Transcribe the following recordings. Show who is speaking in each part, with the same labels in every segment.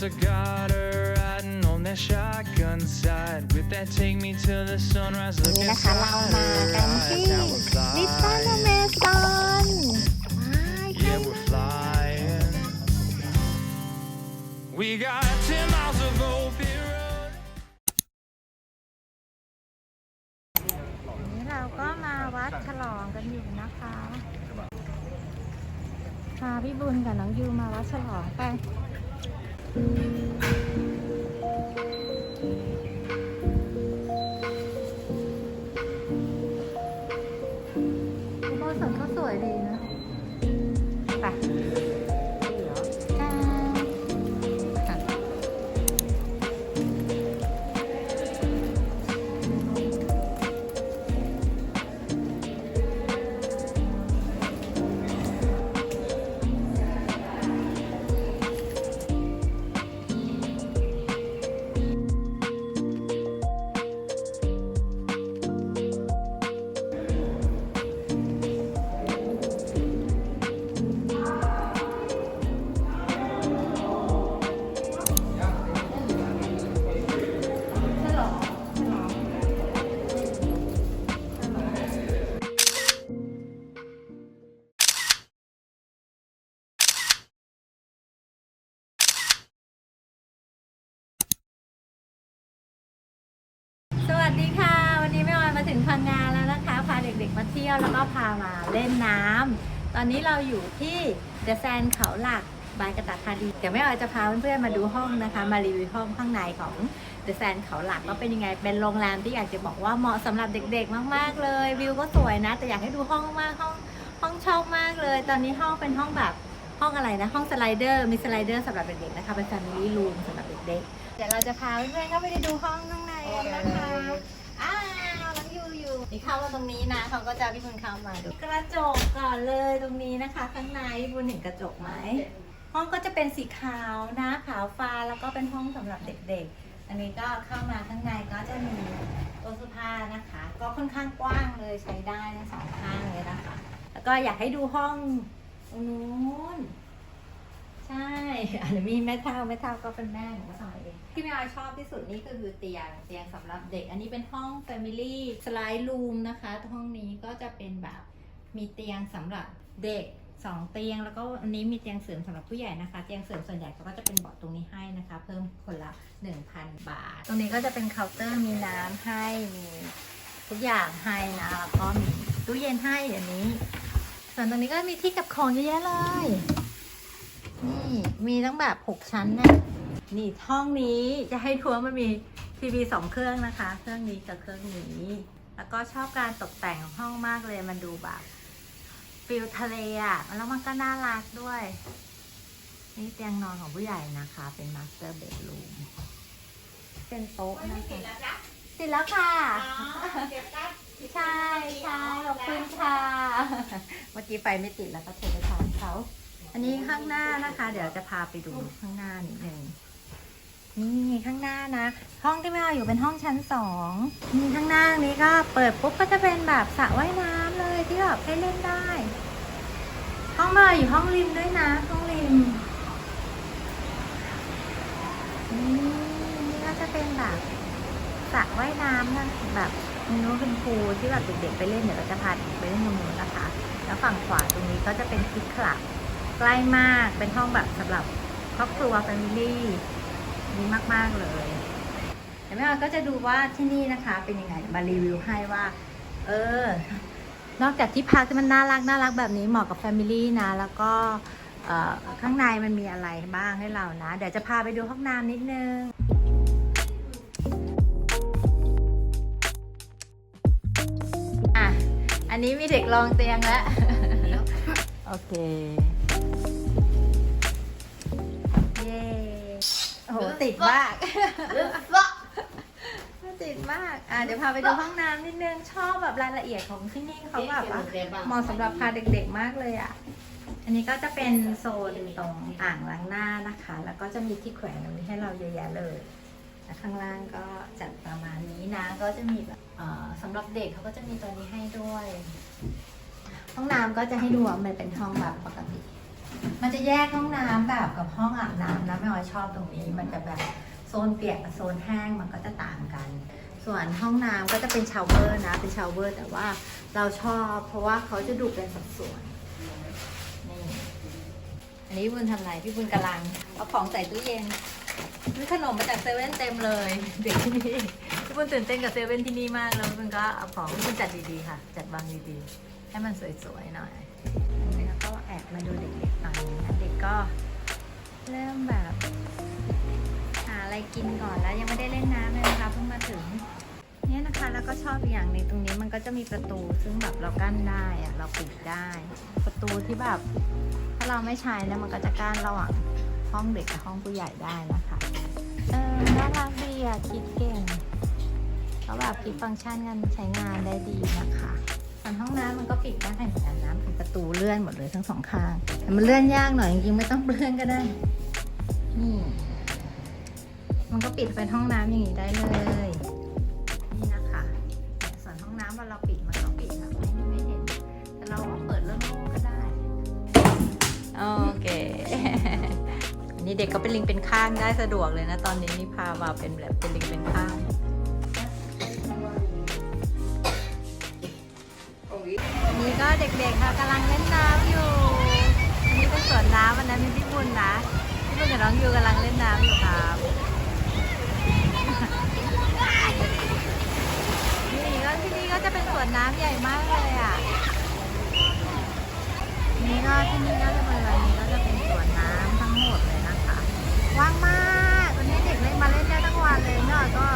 Speaker 1: to
Speaker 2: God. เล่นน้ำ ตอนนี้เราอยู่ที่เดอะแซนเขาหลักบายกระตาคาดี เดี๋ยวแม่ออยจะพาเพื่อนๆมาดูห้องนะคะ มารีวิวห้องข้างในของเดอะแซนเขาหลักว่าเป็นยังไง เป็นโรงแรมที่อยากจะบอกว่าเหมาะสำหรับเด็กๆ มากๆเลย วิวก็สวยนะ แต่อยากให้ดูห้องมากห้องห้องชอบมากเลย ตอนนี้ห้องเป็นห้องแบบห้องอะไรนะ ห้องสไลเดอร์ มีสไลเดอร์สำหรับเด็กๆนะคะ เป็น Family Room สำหรับเด็กๆ เดี๋ยวเราจะพาเพื่อนๆเข้าไปดูห้องข้างในกันนะคะ อ้าวน้องยูอยู่ นี่เข้ามาตรงนี้นะเขาก็จะพี่บุญเข้ามาดูกระจกก่อนเลยตรงนี้นะคะ ข้างในบุญเห็นกระจกไหมห้องก็จะเป็นสีขาวนะขาวฟ้าแล้วก็เป็นห้องสำหรับเด็กๆ อันนี้ก็เข้ามาข้างในก็จะมีตู้เสื้อผ้านะคะ ก็ค่อนข้างกว้างเลยใช้ได้ทั้งสองข้างเลยนะคะ แล้วก็อยากให้ดูห้องนู้นใช่อันนี้มีแม่เท่าแม่เท่าก็เป็นแม่ของพ่อเอง ที่แม่ออยชอบที่สุดนี่ก็คือเตียงเตียงสำหรับเด็ก อันนี้เป็นห้อง Family Slide Room นะคะ ห้องนี้ก็จะเป็นแบบมีเตียงสำหรับเด็กสองเตียง แล้วก็อันนี้มีเตียงเสริมสำหรับผู้ใหญ่นะคะ เตียงเสริมส่วนใหญ่เขาก็จะเป็นเบาะตรงนี้ให้นะคะ เพิ่มคนละ 1,000 บาท ตรงนี้ก็จะเป็นเคาน์เตอร์มีน้ำให้มีทุกอย่างให้นะแล้วก็มีตู้เย็นให้อันนี้ ส่วนตรงนี้ก็มีที่เกับของเยอะแยะเลย นี่มีตั้งแบบหกชั้นเนี่ย นี่ห้องนี้จะให้ทัวร์มันมีทีวีสองเครื่องนะคะ เครื่องนี้กับเครื่องนี้ แล้วก็ชอบการตกแต่งของห้องมากเลยมันดูแบบฟิลทะเลอะแล้วมันก็น่ารักด้วย นี่เตียงนอนของผู้ใหญ่นะคะ เป็นมาสเตอร์เบดรูมเป็นโต๊ะนะคะติดแล้วค่ะใช่ใช่ขอบคุณค่ะ เมื่อกี้ไฟไม่ติดแล้วก็โทรไปถามเขา อันนี้ข้างหน้านะคะ เดี๋ยวจะพาไปดูข้างหน้านิดนึง นี่ข้างหน้านะ ห้องที่แม่เอาอยู่เป็นห้องชั้นสองนี่ข้างหน้านี้ก็เปิดปุ๊บก็จะเป็นแบบสระว่ายน้ำเลยที่แบบให้เล่นได้ ห้องแม่เอาอยู่ห้องริมด้วยนะ ห้องริมนี่นี่ก็จะเป็นแบบสระว่ายน้ำนะแบบมีนู้นเป็นพูที่แบบเด็กๆไปเล่นเดี๋ยวเราจะพาเด็กไปเล่นตรงนู้นนะคะ แล้วฝั่งขวาตรงนี้ก็จะเป็นคิดคลับใกล้มากเป็นห้องแบบสำหรับครอบครัวแฟมิลี่ ดีมาก ๆ เลยเดี๋ยวแม่ออยก็จะดูว่าที่นี่นะคะเป็นยังไงมารีวิวให้ว่า เออ นอกจากที่พักที่มันน่ารักน่ารักแบบนี้เหมาะกับแฟมิลี่นะ แล้วก็เอ่อข้างในมันมีอะไรบ้างให้เรานะ เดี๋ยวจะพาไปดูห้องน้ำนิดนึงอะอันนี้มีเด็กลองเตียงแล้ว โอเค ติดมากติดมาก อะเดี๋ยวพาไปดูห้องน้ำนิดนึง ชอบแบบรายละเอียดของที่นี่เขาแบบว่าเหมาะสำหรับพาเด็กๆมากเลยอะ อันนี้ก็จะเป็นโซนตรงอ่างล้างหน้านะคะ แล้วก็จะมีที่แขวนตรงนี้ให้เราเยอะแยะเลยและข้างล่างก็จัดประมาณนี้นะ ก็จะมีแบบเอ่อสำหรับเด็กเขาก็จะมีตัวนี้ให้ด้วย ห้องน้ำก็จะให้ดูว่ามันเป็นห้องแบบปกติ มันจะแยกห้องน้ำแบบกับห้องอาบน้ำนะแม่ออยชอบตรงนี้ มันจะแบบโซนเปียกกับโซนแห้งมันก็จะต่างกัน ส่วนห้องน้ำก็จะเป็นชาวเวอร์นะ เป็นชาวเวอร์ แต่ว่าเราชอบเพราะว่าเขาจะดูเป็นสัดส่วนนี่อันนี้พี่บุญทำอะไรพี่บุญกำลังเอาของใส่ตู้เย็นซื้อขนมมาจากเซเว่นเต็มเลย เด็กที่นี่พี่บุญตื่นเต้นกับเซเว่นที่นี่มากแล้วพี่บุญก็เอาของพี่บุญจัดดีๆค่ะ จัดวางดีๆให้มันสวยๆหน่อย ก็แอบมาดูเด็กๆหน่อยนะเด็กก็เริ่มแบบหาอะไรกินก่อนแล้วยังไม่ได้เล่นน้ำเลยนะคะเพิ่งมาถึงเนี่ยนะคะแล้วก็ชอบอีกอย่างหนึงตรงนี้มันก็จะมีประตูซึ่งแบบเรากั้นได้อะเราปิดได้ ประตูที่แบบ ถ้าเราไม่ใช้แล้วมันก็จะกั้นระหว่างห้องเด็กกับห้องผู้ใหญ่ได้นะคะเออน่ารักดีอะคิดเก่งเขาแบบคิดฟังก์ชันกันใช้งานได้ดีนะคะ ส่วนห้องน้ำมันก็ปิดได้เหมือนกันนะเป็นประตูเลื่อนหมดเลยทั้งสองข้างแต่มันเลื่อนยากหน่อยจริงๆไม่ต้องเลื่อนก็ได้นี่มันก็ปิดเป็นห้องน้ำอย่างนี้ได้เลยนี่นะคะเนี่ยส่วนห้องน้ำพอเราปิดมันก็ปิดแบบไม่ไม่เห็นแต่เราก็เปิดเรื่องโล่งก็ได้โอเคนนี้เด็กก็เป็นลิงเป็นข้างได้สะดวกเลยนะตอนนี้นี่พามาเป็นแบบเป็นลิงเป็นข้าง เด็กๆค่ะกำลังเล่นน้ำอยู่อันนี้เป็นสวนน้ำอันนั้นเป็นพี่บุญนะพี่บุญกับน้องยูกำลังเล่นน้ำอยู่ครับนี่ก็ที่นี่ก็จะเป็นสวนน้ำใหญ่มากเลยอะนี่ก็ที่นี่ก็จะเป็นอะไรนี้ก็จะเป็นสวนน้ำทั้งหมดเลยนะคะว่างมากวันนี้เด็กเล่นมาเล่นได้ทั้งวันเลยเนาะก็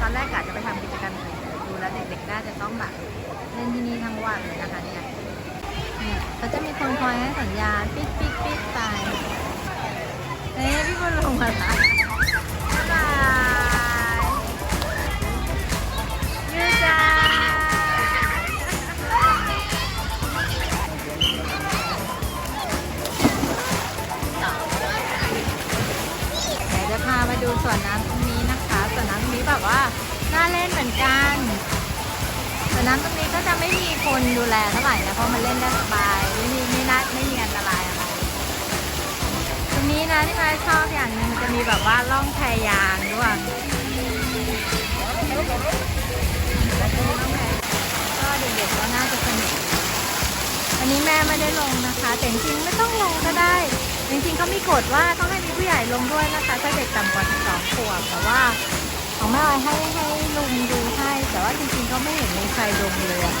Speaker 2: ตอนแรกกะจะไปทำกิจกรรมดูแล้วเด็กๆน่าจะต้องแบบเล่นที่นี่ทั้งวันเลยนะคะเนี่ย ขาจะมีคนคอยให้สัญญาณปิ๊ดปิ๊ดปิ๊ดไปเอ้ยพี่บุญลงมาละบ๊ายบายยูจ้าเดี๋ยวจะพามาดูสวนน้ำตรงนี้นะคะสวนน้ำตรงนี้แบบว่าน่าเล่นเหมือนกัน น้ำตรงนี้ก็จะไม่มีคนดูแลเท่าไหร่นะเพราะมันเล่นได้สบายไม่มีไม่น่าไม่มีอันตรายอะไรตรงนี้นะที่มาชอบอย่างหนึ่งจะมีแบบว่าล่องแพยางด้วยก็เด็กๆก็น่าจะสนุกอันนี้แม่ไม่ได้ลงนะคะ แต่จริงๆไม่ต้องลงก็ได้ จริงๆก็มีกฎว่าต้องให้มีผู้ใหญ่ลงด้วยนะคะ ถ้าเด็กต่ำกว่า12ขวบแต่ว่า ของแม่ออยให้ให้ลุงดูให้ แต่ว่าจริงๆก็ไม่เห็นมีใครลงเลยอะ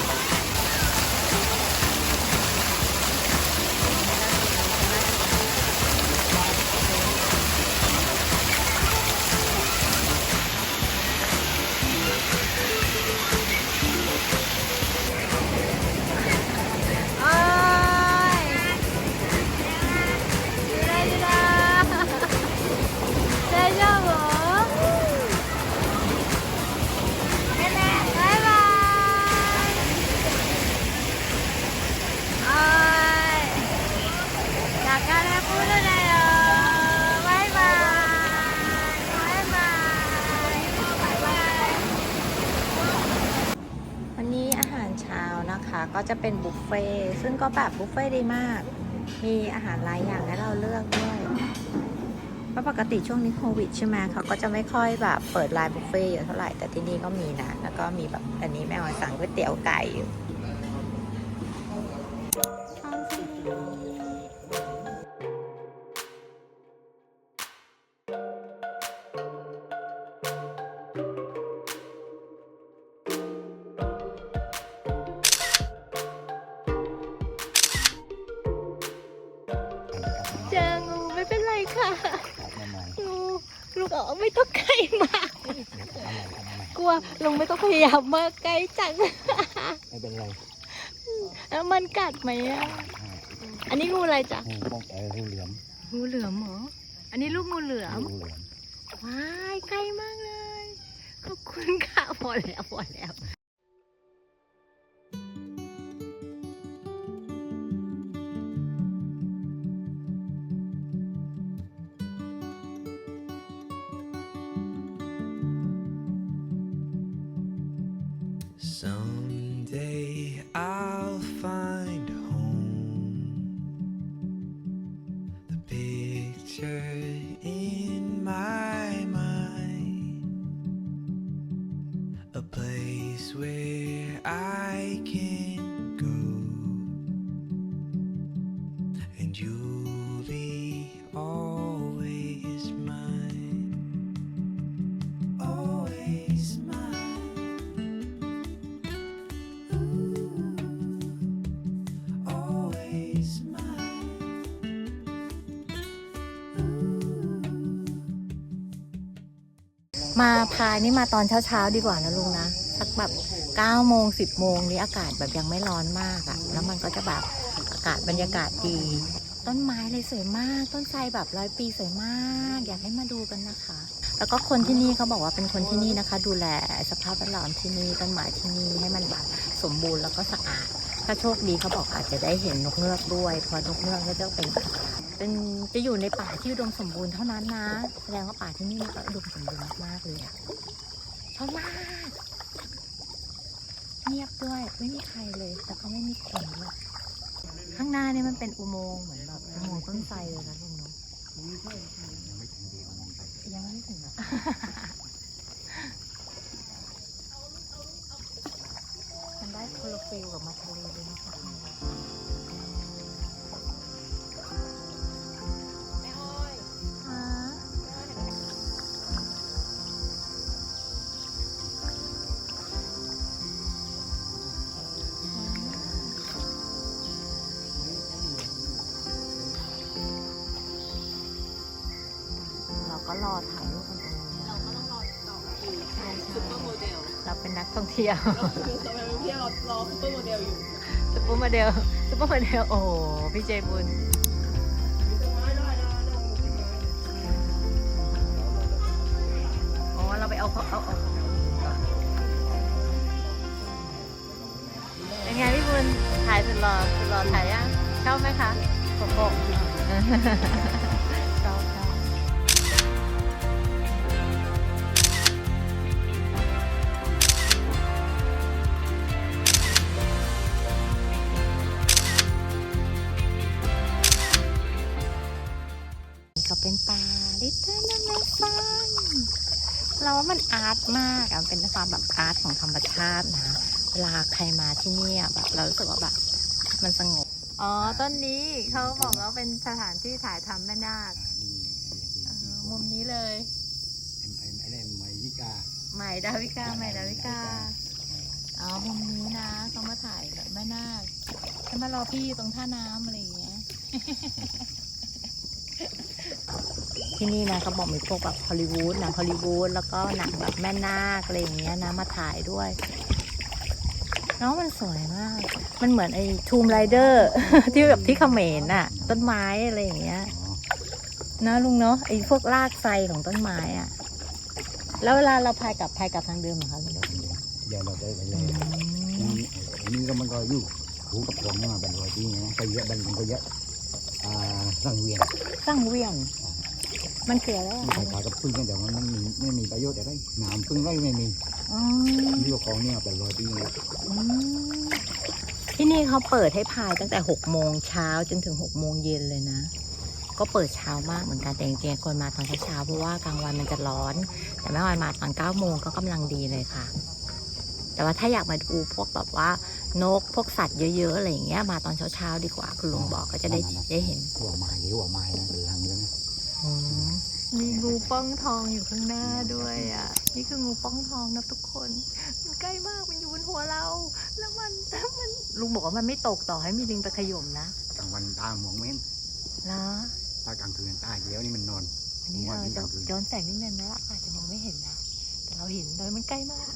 Speaker 2: จะเป็นบุฟเฟ่ต์ซึ่งก็แบบบุฟเฟ่ต์ดีมาก มีอาหารหลายอย่างให้เราเลือกด้วยเพราะปกติช่วงนี้โควิดใช่ไหมเขาก็จะไม่ค่อยแบบเปิดไลน์บุฟเฟ่ต์เยอะเท่าไหร่แต่ที่นี่ก็มีนะ แล้วก็มีแบบอันนี้แม่ออยสั่งก๋วยเตี๋ยวไก่อยู่ องพยายามมากใกล้จัง
Speaker 3: ไม่เป็นไร
Speaker 2: แล้วมันกัดไหมอะ อันนี้งูอะไรจ๊ะ
Speaker 3: งูป้องเอองูเหลือม
Speaker 2: งูเหลือมเหรอ อันนี้ลูกงูเหลือม
Speaker 3: งูเหลือม
Speaker 2: ว้ายใกล้มากเลย ขอบคุณค่ะพอแล้วพอแล้ว
Speaker 1: a place where I can. า
Speaker 2: ยนี่มาตอนเช้าๆดีกว่านะลุงนะ สักแบบ9โมง10โมงนี้อากาศแบบยังไม่ร้อนมากอะ่ะ แล้วมันก็จะแบบอากาศบรรยากาศดี ต้นไม้เลยสวยมาก ต้นไทรแบบร้อยปีสวยมาก อยากให้มาดูกันนะคะ แล้วก็คนที่นี่เขาบอกว่าเป็นคนที่นี่นะคะ ดูแลสภาพแวดล้อมที่นี่ต้นไม้ที่นี่ให้มันแบบสมบูรณ์แล้วก็สะอาด ถ้าโชคดีเขาบอกอาจจะได้เห็นนกเงือกด้วยเพราะนกเงือกก็จะเป็น เป็นจะอยู่ในป่าที่อุดมสมบูรณ์เท่านั้นนะแสดงว่าป่าที่นี่ก็อุดมสมบูรณ์มากๆเลยอะชอบมาก เงียบด้วยไม่มีใครเลยแล้วก็ไม่มีคนด้วยข้างหน้าเนี่ยมันเป็นอุโมงค์เหมือนแบบอุโมงค์ต้นไทรเลยนะลุงเนาะยังไม่ถึงอะมันได้โคลฟิลกับมาทะเลเลยนะคะ เป็นนักท่องเที่ยว
Speaker 4: เราเป็นเที่ยวรอรอซุปเปอร์โมเดลอยู่
Speaker 2: ซุปเปอร์โมเดลซุปเปอร์โมเดลโอ้โหพี่เจบุญอ๋อเราไปเอาเอาเอาเอาเป็นไงพี่บุญถ่ายสุดหล่อสุดหล่อถ่ายยังชอบไหมคะโกโก้ เราว่ามันอาร์ตมากอะมันเป็นความแบบอาร์ตของธรรมชาตินะ เวลาใครมาที่เนี่ยแบบเรารู้สึกว่าแบบมันสงบ อ๋อ ต้นนี้เขาบอกว่าเป็นสถานที่ถ่ายทำแม่นาคเออมุมนี้เลย
Speaker 3: ไอ้ไอ้ไอ้ไมยิกา
Speaker 2: ใหม่ดาวิกาใหม่ดาวิกา อ๋อ มุมนี้นะเขามาถ่ายแบบแม่นาคฉันมารอพี่อยู่ตรงท่าน้ำอะไรอย่างเงี้ย ที่นี่นะเขาบอกมีพวกแบบฮอลลีวูดหนังฮอลลีวูดแล้วก็หนังแบบแม่นาคอะไรอย่างเงี้ยนะมาถ่ายด้วยเน้องมันสวยมาก มันเหมือนไอ้ทูมไรเดอร์ที่แบบที่เขมรน่ะ ต้นไม้อะไรอย่างเงี้ย
Speaker 3: อ๋อ
Speaker 2: นะลุงเนาะไอ้พวกรากไทรของต้นไม้อะแล้วเวลาเราพายกลับพายกลับทางเดิมเหรอคะลุง
Speaker 3: เดี๋ยวเราได้ไปเล
Speaker 2: อื
Speaker 3: ย
Speaker 2: ม
Speaker 3: นี่ไอ้นี่ก็มันก็อยู่หูกับผมมาเป็นร้อยปีนะก็เยอะบันมันก็เยอะอ่าสังเวียน
Speaker 2: สร้างเวียน มันคืออะไร
Speaker 3: มัน
Speaker 2: อะ
Speaker 3: คล้ายๆกับพึ่งกันแต่ว่ามันมีไม่มีประโยชน์อะไรหนามพึ่งไรไม่มี
Speaker 2: อ๋อ
Speaker 3: นี่ก็ของเนี่ยเป็นร้อยปีเลย
Speaker 2: อืมที่นี่เขาเปิดให้พายตั้งแต่หกโมงเช้าจนถึงหกโมงเย็นเลยนะ ก็เปิดเช้ามากเหมือนกันแต่จริงๆควรมาตอนเช้าๆเพราะว่ากลางวันมันจะร้อน แต่แม่ออยมาตอนเก้าโมงก็กำลังดีเลยค่ะ แต่ว่าถ้าอยากมาดูพวกแบบว่านกพวกสัตว์เยอะๆอะไรอย่างเงี้ยมาตอนเช้าๆดีกว่าคุณลุงบอกก็จะได้ได้เห็น
Speaker 3: หัวไม้หัวไม้นะเป็นรังเยอะนะ
Speaker 2: มีงูป้องทองอยู่ข้างหน้าด้วยอะ นี่คืองูป้องทองนะทุกคน มันใกล้มากมันอยู่บนหัวเรา แล้วมันมันลุงบอกว่ามันไม่ตกต่อให้มีลิงตะขยมนะ
Speaker 3: กลางวันตามองไม่เห็น
Speaker 2: นะ
Speaker 3: ถ้ากลางคืนตาเดี๋ยวนี่มันนอน
Speaker 2: อันนี้เราจะย้อนแสงนิดนึงนะอาจจะมองไม่เห็นนะ แต่เราเห็นเลยมันใกล้มาก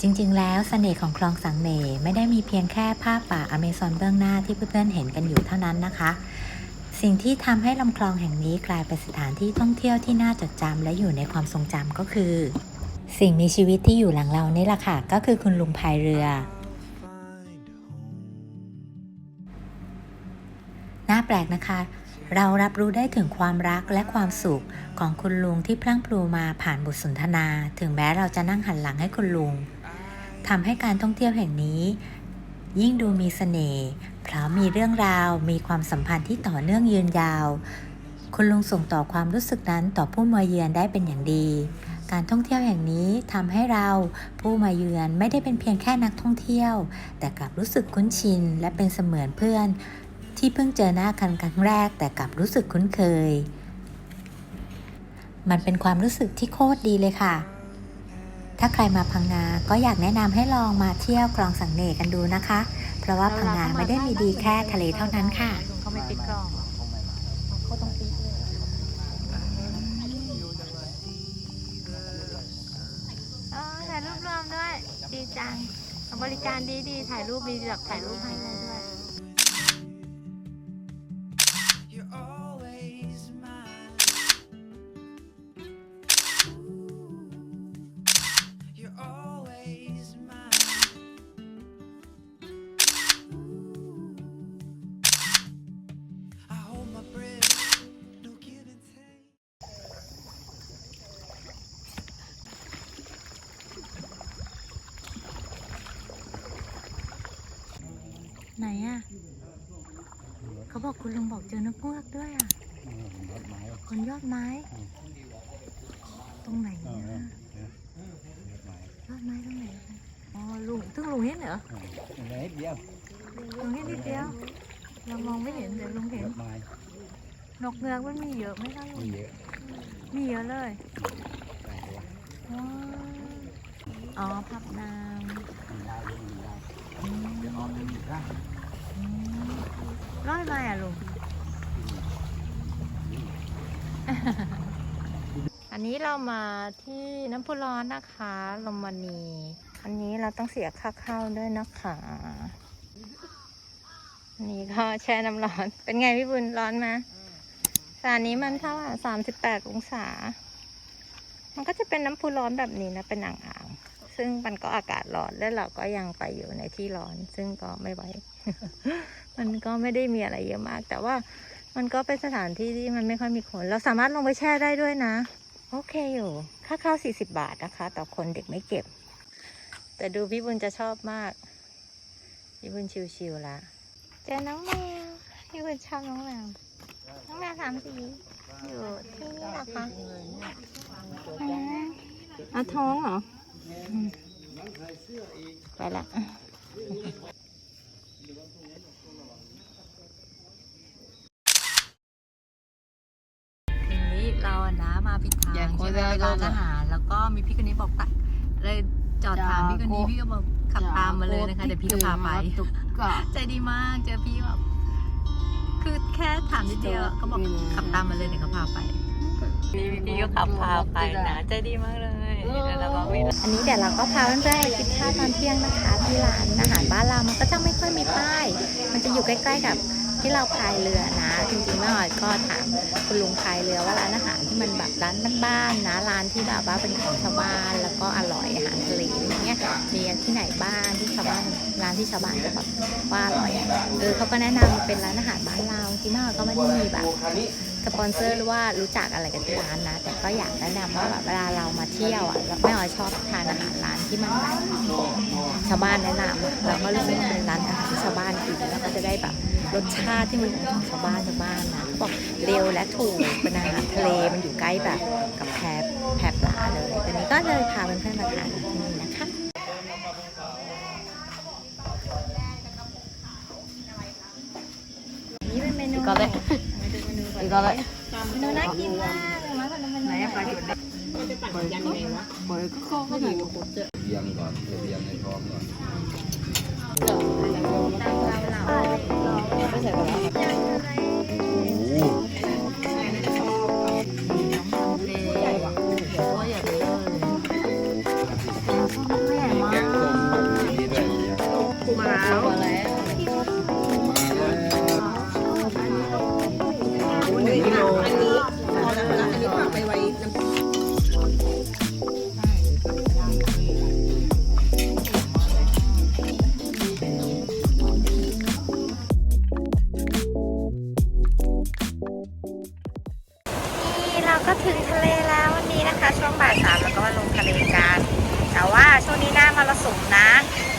Speaker 2: จริงๆ แล้วเสน่ห์ของคลองสังเมไม่ได้มีเพียงแค่ภาพป่าอเมซอนเบื้องหน้าที่เพื่อนๆเห็นกันอยู่เท่านั้นนะคะ สิ่งที่ทำให้ลำคลองแห่งนี้กลายเป็นสถานที่ท่องเที่ยวที่น่าจดจำและอยู่ในความทรงจำก็คือ สิ่งมีชีวิตที่อยู่หลังเรานี่แหละค่ะ ก็คือคุณลุงพายเรือ น่าแปลกนะคะ เรารับรู้ได้ถึงความรักและความสุขของคุณลุงที่พลั่งพลูมาผ่านบทสนทนา ถึงแม้เราจะนั่งหันหลังให้คุณลุงทำให้การท่องเที่ยวแห่งนี้ ยิ่งดูมีเสน่ห์เพราะมีเรื่องราวมีความสัมพันธ์ที่ต่อเนื่องยืนยาว คุณลุงส่งต่อความรู้สึกนั้นต่อผู้มาเยือนได้เป็นอย่างดี การท่องเที่ยวแห่งนี้ทำให้เราผู้มาเยือนไม่ได้เป็นเพียงแค่นักท่องเที่ยว แต่กลับรู้สึกคุ้นชิน และเป็นเสมือนเพื่อน ที่เพิ่งเจอหน้ากันครั้งแรก แต่กลับรู้สึกคุ้นเคย มันเป็นความรู้สึกที่โคตรดีเลยค่ะ ถ้าใครมาพังงา ก็อยากแนะนำให้ลองมาเที่ยวคลองสังเนกันดูนะคะ เพราะว่าพังงาไม่ได้มีดีแค่ทะเลเท่านั้นค่ะ เขาไม่ปิดกล้องเขาต้องปิดเลยอ๋อถ่ายรูปรวมด้วย ดีจัง บริการดีดีถ่ายรูปมีแบบถ่ายรูปให้เลย คุณลุงบอกเจอนกเงือกด้วยอะ
Speaker 3: รถไม้
Speaker 2: บนยอดไม้ ตรงไหน
Speaker 3: เนี่
Speaker 2: ยยอดไม้ตรงไหนอ๋อลุงซึ่งลุงเห็นเหรอ
Speaker 3: เล็กเดียว
Speaker 2: ลุงเห็นนิดเดียวเรามองไม่เห็นแต่ลุงเห็นนกเงือกมันมีเยอะไหมคะลุงมี
Speaker 3: เยอะ
Speaker 2: มีเยอะเลย
Speaker 3: หลายตัว
Speaker 2: ว้าวอ๋อพับน้ำ ร้อยมาอะลุง อันนี้เรามาที่น้ำพุร้อนนะคะลมานีอันนี้เราต้องเสียค่าเข้าด้วยนะคะนนี้ก็แช่น้ำร้อน เป็นไงพี่บุญร้อนไหมสถานนี้มันเท่าไหร่สามสิบแปดองศา มันก็จะเป็นน้ำพุร้อนแบบนี้นะ เป็นอ่างๆ ซึ่งมันก็อากาศร้อน แล้วเราก็ยังไปอยู่ในที่ร้อน ซึ่งก็ไม่ไหว มันก็ไม่ได้มีอะไรเยอะมาก แต่ว่ามันก็เป็นสถานที่ที่มันไม่ค่อยมีคน เราสามารถลงไปแช่ได้ด้วยนะ โอเคอยู่ ค่าเข้า40 บาทนะคะ ต่อคนเด็กไม่เก็บ แต่ดูพี่บุญจะชอบมาก พี่บุญชิวๆละเจอน้องแมวพี่บุญชอบน้องแมวน้องแมวสามสีอยู่ที่นี่นะคะอืมเอาท้องเหรอไปละ ง
Speaker 4: อย่า
Speaker 2: ใช่ไหม
Speaker 4: โฆษ
Speaker 2: ไป
Speaker 4: ณา
Speaker 2: ร้านอาหารแล้วก็มีพี่คนนี้บอกตัดเลยจอดถามพี่คนนี้พี่ก็บอกขับตามมาเลยนะคะเดี๋ยวพี่ก็พาไป
Speaker 4: ตุกกะ
Speaker 2: ใจดีมากเจอพี่แบบคือแค่ถามนิดเดียวเขาบอกขับตามมาเลยเดี๋ยวเขาพาไปนี่พี่ก็ขับพาไปนะใจดีมากเลยแล้วก็มีอันนี้เดี๋ยวเราก็พาเพื่อนๆไปกินข้าวตอนเที่ยงนะคะที่ร้านอาหารบ้านเรามันก็จะไม่ค่อยมีป้าย มันจะอยู่ใกล้ๆกับ ที่เราพายเรือนะ จริงๆแม่ออยก็ถามคุณลุงพายเรือว่าร้านอาหารที่มันแบบร้านบ้านๆนะร้านที่แบบว่าเป็นของชาวบ้านแล้วก็อร่อยอาหารทะเลอะไรเงี้ยมีที่ไหนบ้างที่ชาวบ้านร้านที่ชาวบ้านจะแบบว่าอร่อยเออเขาก็แนะนำเป็นร้านอาหารบ้านเราจริงๆแม่ออยก็ไม่ได้มีแบบ สปอนเซอร์หรือว่ารู้จักอะไรกันที่ร้านนะ แต่ก็อยากแนะนำว่าแบบเวลาเรามาเที่ยวอะแม่ออยชอบทานอาหารร้านที่มันแบบชาวบ้านแนะนำอะเราก็รู้สึกว่าเป็นร้านอาหารที่ชาวบ้านกินแล้วก็จะได้แบบรสชาติที่มันของชาวบ้านชาวบ้านนะเขาบอกเร็วและถูกเป็นอาหารทะเลมันอยู่ใกล้แบบกับแพแพปลาเลยตอนนี้ก็เลยพาเพื่อนๆมาทานที่นี่นะคะนี่เป็นเมนู
Speaker 4: ก็ได้า
Speaker 2: ดูเมนูก่อน
Speaker 4: ก็ได้
Speaker 2: เมนูน่ากินมากเลยมาขนมเมนูไหนปลาจุด
Speaker 4: ปล่อยก็เข้าเข้าไป
Speaker 3: เบียงก่อนเบียงในท้องก่อน
Speaker 2: ตาเราเรา
Speaker 4: ไม่ใส่ก่อน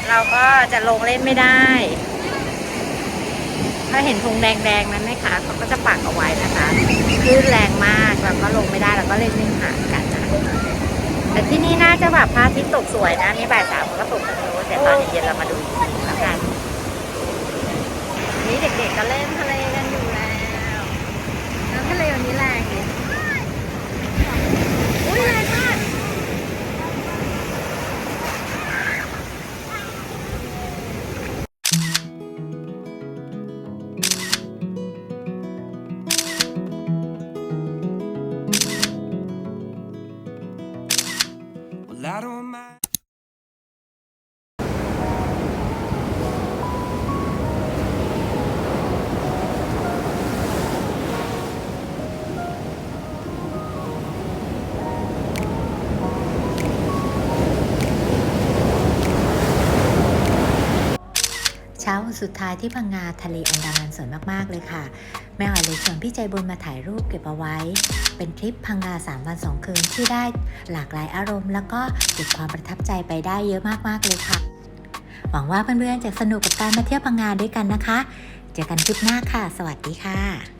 Speaker 2: เราก็จะลงเล่นไม่ได้ ถ้าเห็นธงแดงๆนั้นไหมคะเขาก็จะปักเอาไว้นะคะคลื่นแรงมากเราก็ลงไม่ได้เราก็เล่นนิ่งหางกันนะ
Speaker 5: จะแบบพระอาทิตย์ตกสวยนะนี่บ่ายสามมันก็ตกทางโน้นแต่ตอนเย็นๆเรามาดูอีกทีแล้วกันนี่เด็กๆก็เล่นทะเลกันอยู่แล้วน้ำทะเลวันนี้แรงดิอุ้ยแรงมากาวันสุดท้ายที่พังงาทะเลอันดามันสวยมากๆเลยค่ะ แม่หอยเลยชวนพี่ใจบุญมาถ่ายรูปเก็บเอาไว้ เป็นทริปพังงา 3 วัน 2 คืนที่ได้หลากหลายอารมณ์ แล้วก็เก็บความประทับใจไปได้เยอะมากๆเลยค่ะ หวังว่าเพื่อนๆจะสนุกกับการมาเที่ยวพังงาด้วยกันนะคะ เจอกันคลิปหน้าค่ะ สวัสดีค่ะ